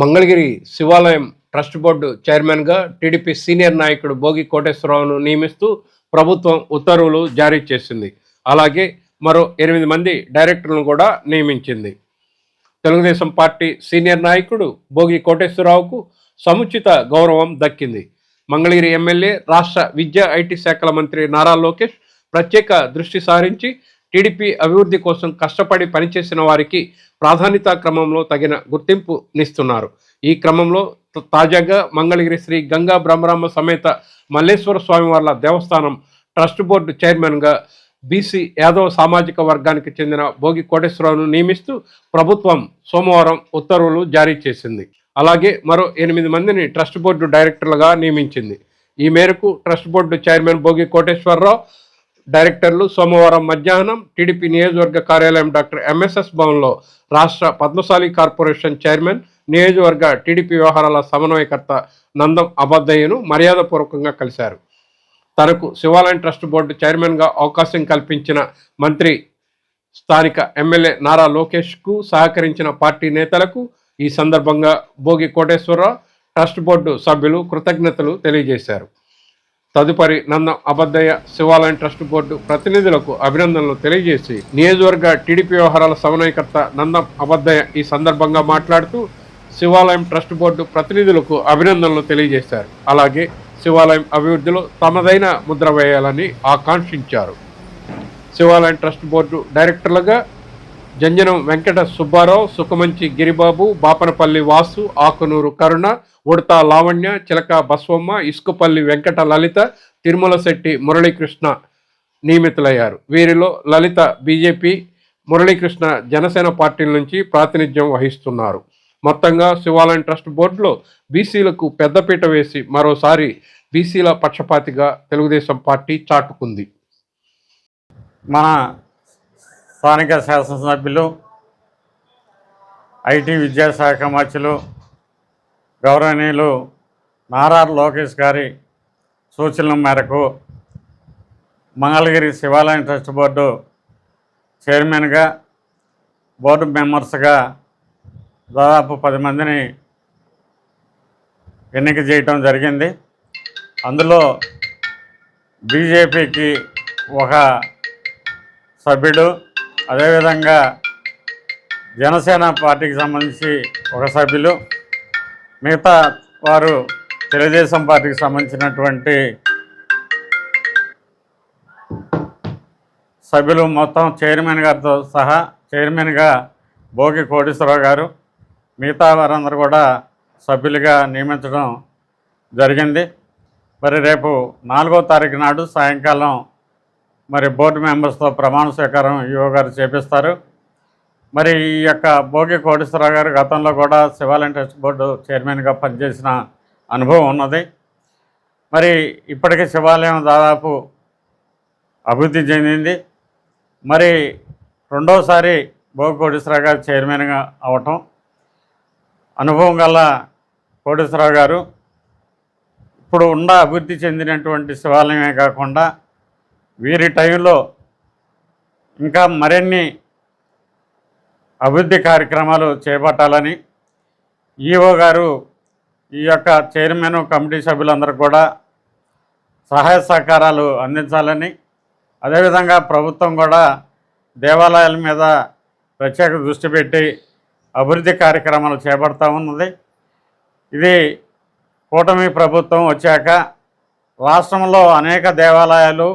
మంగళగిరి శివాలయం trust board చైర్మన్గా TDP senior నాయకుడు భోగి కోటేశ్వరరావును నియమిస్తూ ప్రభుత్వం ఉత్తర్వులు జారీ చేసింది. అలాగే మరో ఎనిమిది మంది డైరెక్టర్లను కూడా నియమించింది. తెలుగుదేశం పార్టీ సీనియర్ నాయకుడు భోగి కోటేశ్వరరావుకు సముచిత గౌరవం దక్కింది. మంగళగిరి ఎమ్మెల్యే రాష్ట్ర విద్యా ఐటీ శాఖల మంత్రి నారా లోకేష్ ప్రత్యేక దృష్టి సారించి టీడీపీ అభివృద్ధి కోసం కష్టపడి పనిచేసిన వారికి ప్రాధాన్యత క్రమంలో తగిన గుర్తింపునిస్తున్నారు ఈ క్రమంలో తాజాగా మంగళగిరి శ్రీ గంగా బ్రహ్మరామ సమేత మల్లేశ్వర స్వామివార్ల దేవస్థానం ట్రస్ట్ బోర్డు చైర్మన్గా బీసీ యాదవ సామాజిక వర్గానికి చెందిన భోగి కోటేశ్వరరావును నియమిస్తూ ప్రభుత్వం సోమవారం ఉత్తర్వులు జారీ చేసింది. అలాగే మరో ఎనిమిది మందిని ట్రస్ట్ బోర్డు డైరెక్టర్లుగా నియమించింది. ఈ మేరకు trust board chairman Bhogi Koteswararao డైరెక్టర్లు సోమవారం మధ్యాహ్నం టీడీపీ నియోజకవర్గ కార్యాలయం డాక్టర్ ఎంఎస్ఎస్ భవన్లో రాష్ట్ర పద్మశాలి కార్పొరేషన్ చైర్మన్ నియోజకవర్గ టీడీపీ వ్యవహారాల సమన్వయకర్త నందం అబద్దయ్యను మర్యాదపూర్వకంగా కలిశారు. తనకు శివాలయం ట్రస్ట్ బోర్డు చైర్మన్గా అవకాశం కల్పించిన మంత్రి స్థానిక ఎమ్మెల్యే నారా లోకేష్కు సహకరించిన పార్టీ నేతలకు ఈ సందర్భంగా భోగి కోటేశ్వరరావు ట్రస్ట్ బోర్డు సభ్యులు కృతజ్ఞతలు తెలియజేశారు. తదుపరి నందం అబద్దయ్య శివాలయం ట్రస్ట్ బోర్డు ప్రతినిధులకు అభినందనలు తెలియజేసి నియోజకవర్గ టీడీపీ వ్యవహారాల సమన్వయకర్త నందం అబద్దయ్య ఈ సందర్భంగా మాట్లాడుతూ శివాలయం ట్రస్ట్ బోర్డు ప్రతినిధులకు అభినందనలు తెలియజేశారు. అలాగే శివాలయం అభివృద్ధిలో తమదైన ముద్ర వేయాలని ఆకాంక్షించారు. శివాలయం ట్రస్ట్ బోర్డు డైరెక్టర్లుగా జంజనం వెంకట సుబ్బారావు సుఖమంచి గిరిబాబు బాపనపల్లి వాసు ఆకునూరు కరుణ ఉడత లావణ్య చిలక బస్వమ్మ ఇసుకపల్లి వెంకట లలిత తిరుమల శెట్టి మురళీకృష్ణ నియమితులయ్యారు. వీరిలో లలిత బీజేపీ మురళీకృష్ణ జనసేన పార్టీల నుంచి ప్రాతినిధ్యం వహిస్తున్నారు. మొత్తంగా శివాలయం ట్రస్ట్ బోర్డులో బీసీలకు పెద్దపీట వేసి మరోసారి బీసీల పక్షపాతిగా తెలుగుదేశం పార్టీ చాటుకుంది. మన స్థానిక శాసనసభ్యులు ఐటీ విద్యాశాఖ మంత్రులు గౌరవనీయులు నారా లోకేష్ గారి సూచనల మేరకు మంగళగిరి శివాలయం ట్రస్ట్ బోర్డు చైర్మన్గా బోర్డు మెంబర్స్గా దాదాపు పది మందిని ఎన్నిక చేయటం జరిగింది. అందులో బీజేపీకి ఒక సభ్యుడు అదేవిధంగా జనసేన పార్టీకి సంబంధించి ఒక సభ్యులు మిగతా వారు తెలుగుదేశం పార్టీకి సంబంధించినటువంటి సభ్యులు మొత్తం చైర్మన్ గారితో సహా చైర్మన్గా భోగి కోటేశ్వరరావు గారు మిగతా వారందరూ కూడా సభ్యులుగా నియమించడం జరిగింది. మరి రేపు నాలుగో తారీఖు నాడు సాయంకాలం మరి బోర్డు మెంబర్స్తో ప్రమాణ స్వీకారం ఈఓ గారు చేపిస్తారు. మరి ఈ యొక్క భోగి కోటేశ్వరరావు గారు గతంలో కూడా శివాలయం ట్రస్ట్ బోర్డు చైర్మన్గా పనిచేసిన అనుభవం ఉన్నది. మరి ఇప్పటికే శివాలయం దాదాపు అభివృద్ధి చెందింది. మరి రెండోసారి భోగి కోటేశ్వరరావు గారు చైర్మన్గా అవటం అనుభవం గల కోటేశ్వరరావు గారు ఇప్పుడు ఉన్న అభివృద్ధి చెందినటువంటి శివాలయమే కాకుండా వీరి టైంలో ఇంకా మరిన్ని అభివృద్ధి కార్యక్రమాలు చేపట్టాలని ఈఓ గారు ఈ యొక్క చైర్మన్ కమిటీ సభ్యులందరూ కూడా సహాయ సహకారాలు అందించాలని అదేవిధంగా ప్రభుత్వం కూడా దేవాలయాల మీద ప్రత్యేక దృష్టి పెట్టి అభివృద్ధి కార్యక్రమాలు చేపడతా ఉన్నది. ఇది కూటమి ప్రభుత్వం వచ్చాక రాష్ట్రంలో అనేక దేవాలయాలు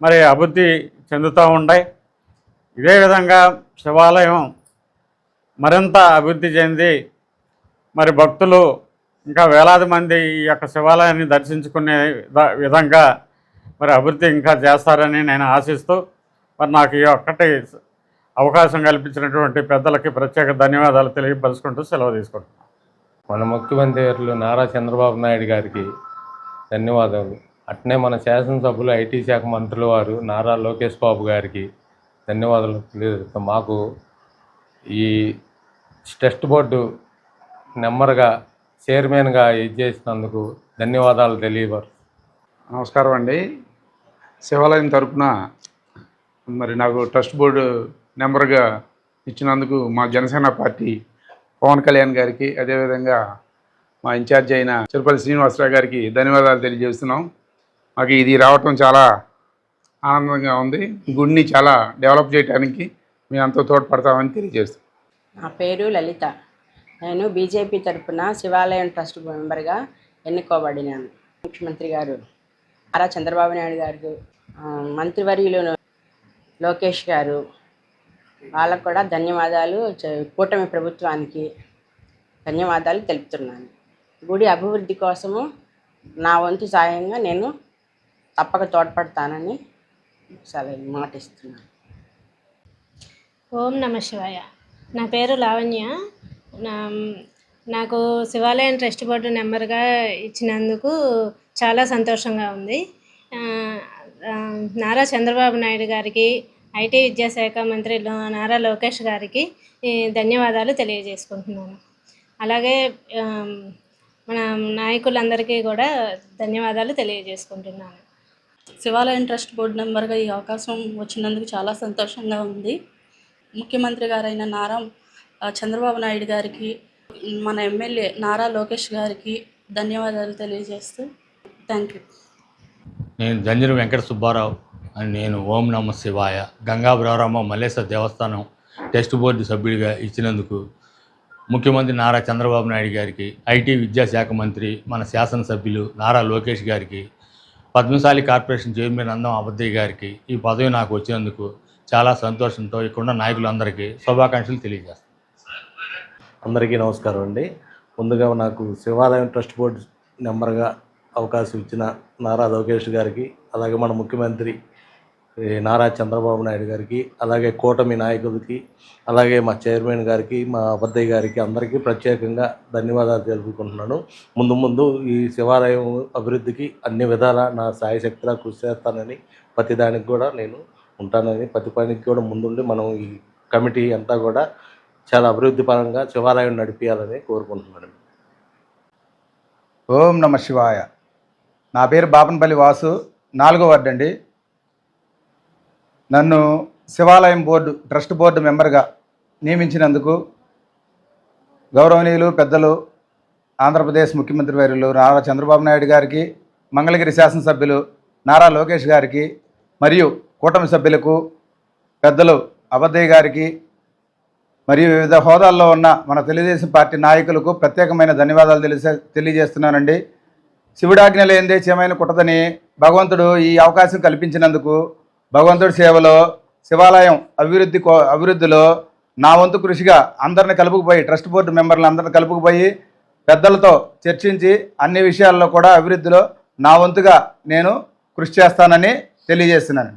మరి అభివృద్ధి చెందుతూ ఉన్నాయి ఇదే విధంగా శివాలయం మరింత అభివృద్ధి చెంది మరి భక్తులు ఇంకా వేలాది మంది ఈ యొక్క శివాలయాన్ని దర్శించుకునే విధంగా మరి అభివృద్ధి ఇంకా చేస్తారని నేను ఆశిస్తూ మరి నాకు ఈ ఒక్కటి అవకాశం కల్పించినటువంటి పెద్దలకి ప్రత్యేక ధన్యవాదాలు తెలియపరుచుకుంటూ సెలవు తీసుకుంటున్నాను. మన ముఖ్యమంత్రి వర్యులు నారా చంద్రబాబు నాయుడు గారికి ధన్యవాదాలు. అట్నే మన శాసనసభ్యులు ఐటీ శాఖ మంత్రులు వారు నారా లోకేష్ బాబు గారికి ధన్యవాదాలు తెలియజేస్తాం మాకు ఈ టెస్ట్ బోర్డు నెంబర్గా చైర్మన్గా ఇది చేసినందుకు ధన్యవాదాలు తెలియవారు నమస్కారం అండి. శివాలయం తరపున మరి నాకు ట్రస్ట్ బోర్డు నెంబర్గా ఇచ్చినందుకు మా జనసేన పార్టీ పవన్ కళ్యాణ్ గారికి అదేవిధంగా మా ఇన్ఛార్జ్ అయిన చిరుపల్లి శ్రీనివాసరావు గారికి ధన్యవాదాలు తెలియజేస్తున్నాం. మాకు ఇది రావటం చాలా ఆనందంగా ఉంది. గుడిని చాలా డెవలప్ చేయడానికి మేము ఎంతో తోడ్పడతామని తెలియజేస్తాం. నా పేరు లలిత. నేను బీజేపీ తరఫున శివాలయం ట్రస్ట్ మెంబర్గా ఎన్నుకోబడినాను. ముఖ్యమంత్రి గారు అరా చంద్రబాబు నాయుడు గారు మంత్రివర్యులు లోకేష్ గారు వాళ్ళకు కూడా ధన్యవాదాలు కూటమి ప్రభుత్వానికి ధన్యవాదాలు తెలుపుతున్నాను. గుడి అభివృద్ధి కోసము నా వంతు సాయంగా నేను తప్పక తోడ్పడతానని సరే మాట ఇస్తున్నాను ఓం నమ శివాయ. నా పేరు లావణ్య. నా నాకు శివాలయం ట్రస్ట్ బోర్డు నెంబర్గా ఇచ్చినందుకు చాలా సంతోషంగా ఉంది. నారా చంద్రబాబు నాయుడు గారికి ఐటీ విద్యాశాఖ మంత్రి లో- నారా లోకేష్ గారికి ధన్యవాదాలు తెలియజేసుకుంటున్నాను. అలాగే మన నాయకులందరికీ కూడా ధన్యవాదాలు తెలియజేసుకుంటున్నాను. శివాలయం ట్రస్ట్ బోర్డు మెంబర్గా ఈ అవకాశం వచ్చినందుకు చాలా సంతోషంగా ఉంది. ముఖ్యమంత్రి గారైన నారా చంద్రబాబు నాయుడు గారికి మన ఎమ్మెల్యే నారా లోకేష్ గారికి ధన్యవాదాలు తెలియజేస్తూ థ్యాంక్ యూ. నేను జంజరు వెంకట సుబ్బారావు అని నేను ఓం నమ శివాయ గంగా బ్రవరమ్మ మల్లేశ్వర దేవస్థానం టెస్ట్ బోర్డు సభ్యుడిగా ఇచ్చినందుకు ముఖ్యమంత్రి నారా చంద్రబాబు నాయుడు గారికి ఐటీ విద్యాశాఖ మంత్రి మన శాసనసభ్యులు నారా లోకేష్ గారికి పద్మశాలి కార్పొరేషన్ చైర్మన్ అందం అబద్దయ్య గారికి ఈ పదవి నాకు వచ్చినందుకు చాలా సంతోషంతో ఇక్కడున్న నాయకులందరికీ శుభాకాంక్షలు తెలియజేస్తాను. అందరికీ నమస్కారం అండి. ముందుగా నాకు శివాలయం ట్రస్ట్ బోర్డు నెంబర్గా అవకాశం ఇచ్చిన నారా లోకేష్ గారికి అలాగే మన ముఖ్యమంత్రి నారా చంద్రబాబు నాయుడు గారికి అలాగే కూటమి నాయకులకి అలాగే మా చైర్మన్ గారికి మా అబద్దయ్య గారికి అందరికీ ప్రత్యేకంగా ధన్యవాదాలు తెలుపుకుంటున్నాను. ముందు ముందు ఈ శివాలయం అభివృద్ధికి అన్ని విధాల నా సాయశక్తిలా కృషి చేస్తానని ప్రతి దానికి కూడా నేను ఉంటానని ప్రతి పనికి కూడా ముందుండి మనం ఈ కమిటీ అంతా కూడా చాలా అభివృద్ధి పరంగా శివాలయం నడిపించాలని కోరుకుంటున్నాను. ఓం నమ శివాయ. నా పేరు బాపనపల్లి వాసు నాలుగో వార్డు అండి. నన్ను శివాలయం బోర్డు ట్రస్ట్ బోర్డు మెంబర్గా నియమించినందుకు గౌరవనీయులు పెద్దలు ఆంధ్రప్రదేశ్ ముఖ్యమంత్రి వర్యులు నారా చంద్రబాబు నాయుడు గారికి మంగళగిరి శాసనసభ్యులు నారా లోకేష్ గారికి మరియు కూటమి సభ్యులకు పెద్దలు అబద్దయ్య గారికి మరియు వివిధ హోదాల్లో ఉన్న మన తెలుగుదేశం పార్టీ నాయకులకు ప్రత్యేకమైన ధన్యవాదాలు తెలిసే తెలియజేస్తున్నానండి. శివుడాజ్ఞ లేనిదే చేయమైన కుట్టదని భగవంతుడు ఈ అవకాశం కల్పించినందుకు భగవంతుడి సేవలో శివాలయం అభివృద్ధి కో అభివృద్ధిలో నా వంతు కృషిగా అందరిని కలుపుకుపోయి ట్రస్ట్ బోర్డు మెంబర్లు అందరిని కలుపుకుపోయి పెద్దలతో చర్చించి అన్ని విషయాల్లో కూడా అభివృద్ధిలో నా వంతుగా నేను కృషి చేస్తానని తెలియజేస్తున్నాను